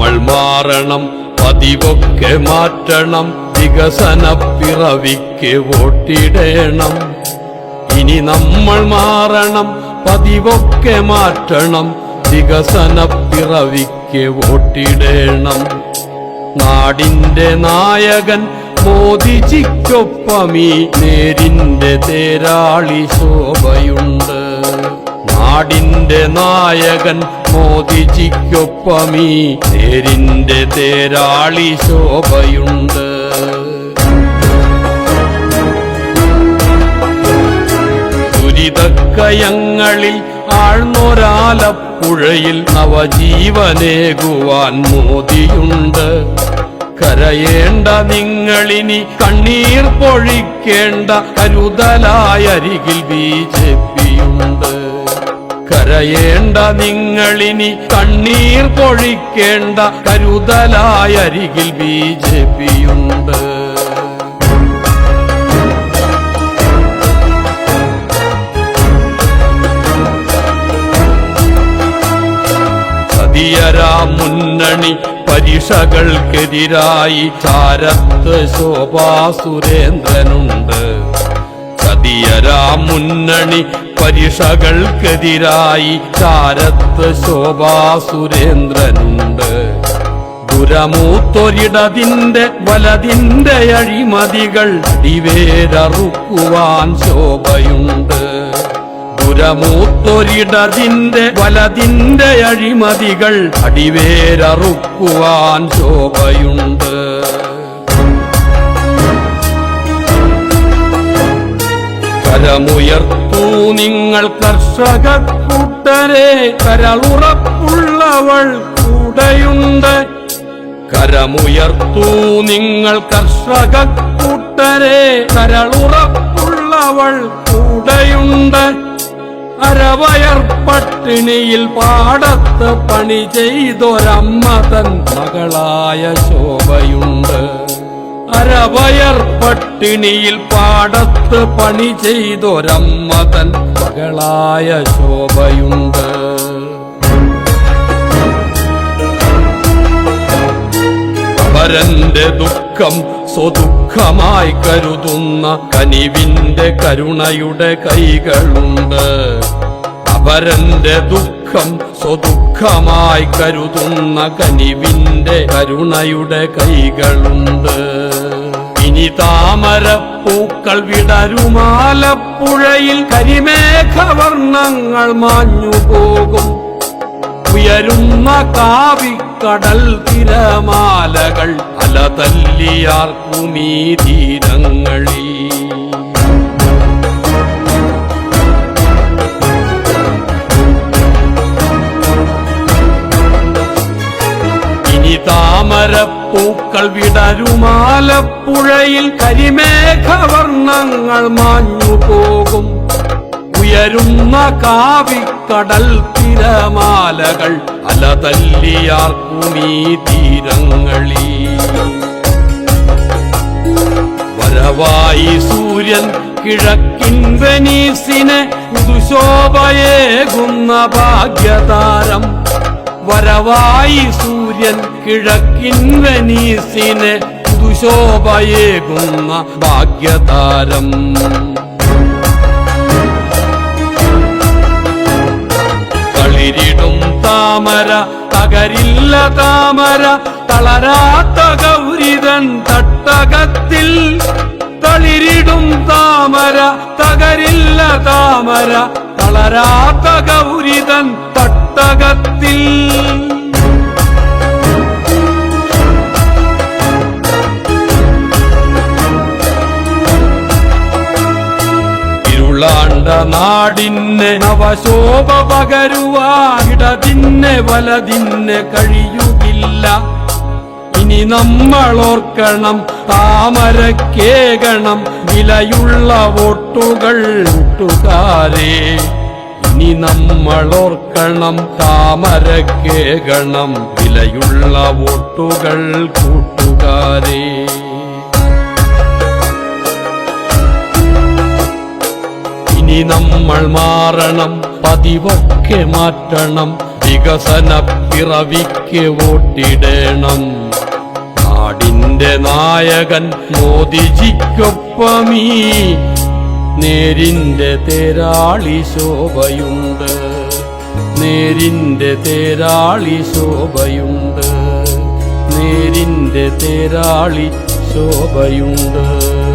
മാറണം പതിവൊക്കെ മാറ്റണം വികസന പിറവിക്ക് വോട്ടിടേണം. ഇനി നമ്മൾ മാറണം പതിവൊക്കെ മാറ്റണം വികസന പിറവിക്ക് വോട്ടിടേണം. നാടിന്റെ നായകൻ മോദിജിക്കൊപ്പമീ നേരിന്റെ തേരാളി ശോഭയുണ്ട്. നാടിന്റെ നായകൻ മോദിജിക്കൊപ്പമീ തേരിന്റെ തേരാളി ശോഭയുണ്ട്. ദുരിതക്കയങ്ങളിൽ ആഴ്ന്നൊരാലപ്പുഴയിൽ നവജീവനേകുവാൻ മോദിയുണ്ട്. കരയേണ്ട നിങ്ങളിനി കണ്ണീർ പൊഴിക്കേണ്ട കരുതലായരികിൽ ബി ജെ പിയുണ്ട്. കരയേണ്ട നിങ്ങളിനി കണ്ണീർ പൊഴിക്കേണ്ട കരുതലായ അരികിൽ ബി ജെ പിയുണ്ട്. സതിയരാ മുന്നണി പരീക്ഷകൾക്കെതിരായി ചാരത്ത് ശോഭാ സുരേന്ദ്രനുണ്ട്. ചതിയരാ മുന്നണി പരീക്ഷകൾക്കെതിരായി ചാരത്ത് ശോഭാ സുരേന്ദ്രനുണ്ട്. ദുരമൂത്തൊരിടതിന്റെ വലതിന്റെ അഴിമതികൾ ഇവേരറുക്കുവാൻ ശോഭയുണ്ട്. ദുരമൂത്തൊരിടതിന്റെ വലതിന്റെ അഴിമതികൾ അടിവേരറുക്കുവാൻ ശോഭയുണ്ട്. കരമുയർത്തൂ നിങ്ങൾ കർഷക കൂട്ടരെ കരളുറപ്പുള്ളവൾ കൂടെയുണ്ട്. കരമുയർത്തൂ നിങ്ങൾ കർഷക കൂട്ടരെ കരളുറപ്പുള്ളവൾ കൂടെയുണ്ട്. അരവയർ പട്ടിണിയിൽ പാടത്ത് പണി ചെയ്തൊരമ്മ തൻ മകളായ ശോഭയുണ്ട്. അരവയർ പട്ടിണിയിൽ പാടത്ത് പണി ചെയ്തൊരമ്മ തൻ മകളായ ശോഭയുണ്ട്. അവരന്റെ ദുഃഖം സ്വദുഃഖമായി കരുതുന്ന കനിവിന്റെ കരുണയുടെ കൈകളുണ്ട്. അവരന്റെ ദുഃഖം സ്വദുഃഖമായി കരുതുന്ന കനിവിന്റെ കരുണയുടെ കൈകളുണ്ട്. ഇനി താമരപ്പൂക്കൾ വിടരുമാലപ്പുഴയിൽ കരിമേഘവർണങ്ങൾ മാഞ്ഞു പോകും. ഉയരുന്ന കാവിക്കടൽ തിരമാലകൾ അലതല്ലിയാർക്കുമീ തീരങ്ങളിൽ താമരപ്പൂക്കൾ വിടരുമാലപ്പുഴയിൽ കരിമേഘവർണങ്ങൾ മാഞ്ഞു പോകും. ഉയരുന്ന കാവിക്കടൽ തിരമാലകൾ അലതല്ലിയാർക്കുമീ തീരങ്ങളിൽ. വരവായി സൂര്യൻ കിഴക്കിൻ വെനീസിനെ പുതുശോഭയേകുന്ന ഭാഗ്യതാരം. വരവായി സൂര്യൻ കിഴക്കിൻ വെനീസിനെ ദുശോഭയേകുന്ന ഭാഗ്യതാരം. കളിരിടും താമര തകരില്ല താമര തളരാത്ത ഗൗരിതൻ തട്ടകത്തിൽ. തളിരിടും താമര തകരില്ല താമര തളരാത്ത ഗൗരിതൻ തട്ടകത്തിൽ. ഇരുളാണ്ട നാടിന് നവശോഭ പകരുവാനിടതിന് വലതിന് കഴിയുകില്ല. ഇനി നമ്മൾ ഓർക്കണം താമരക്കേകണം വിലയുള്ള വോട്ടുകൾ കൂട്ടുകാരേ ഇനി നമ്മൾ ഓർക്കണം താമരക്കേകണം വിലയുള്ള വോട്ടുകൾ കൂട്ടുകാരെ ഇനി നമ്മൾ മാറണം പതിവൊക്കെ മാറ്റണം വികസന പിറവിക്ക് വോട്ടിടേണം. നാടിന്റെ നായകൻ മോദിജിക്കൊപ്പമീ നേരിന്റെ തേരാളി ശോഭയുണ്ട്. നേരിന്റെ തേരാളി ശോഭയുണ്ട്. നേരിന്റെ തേരാളി ശോഭയുണ്ട്.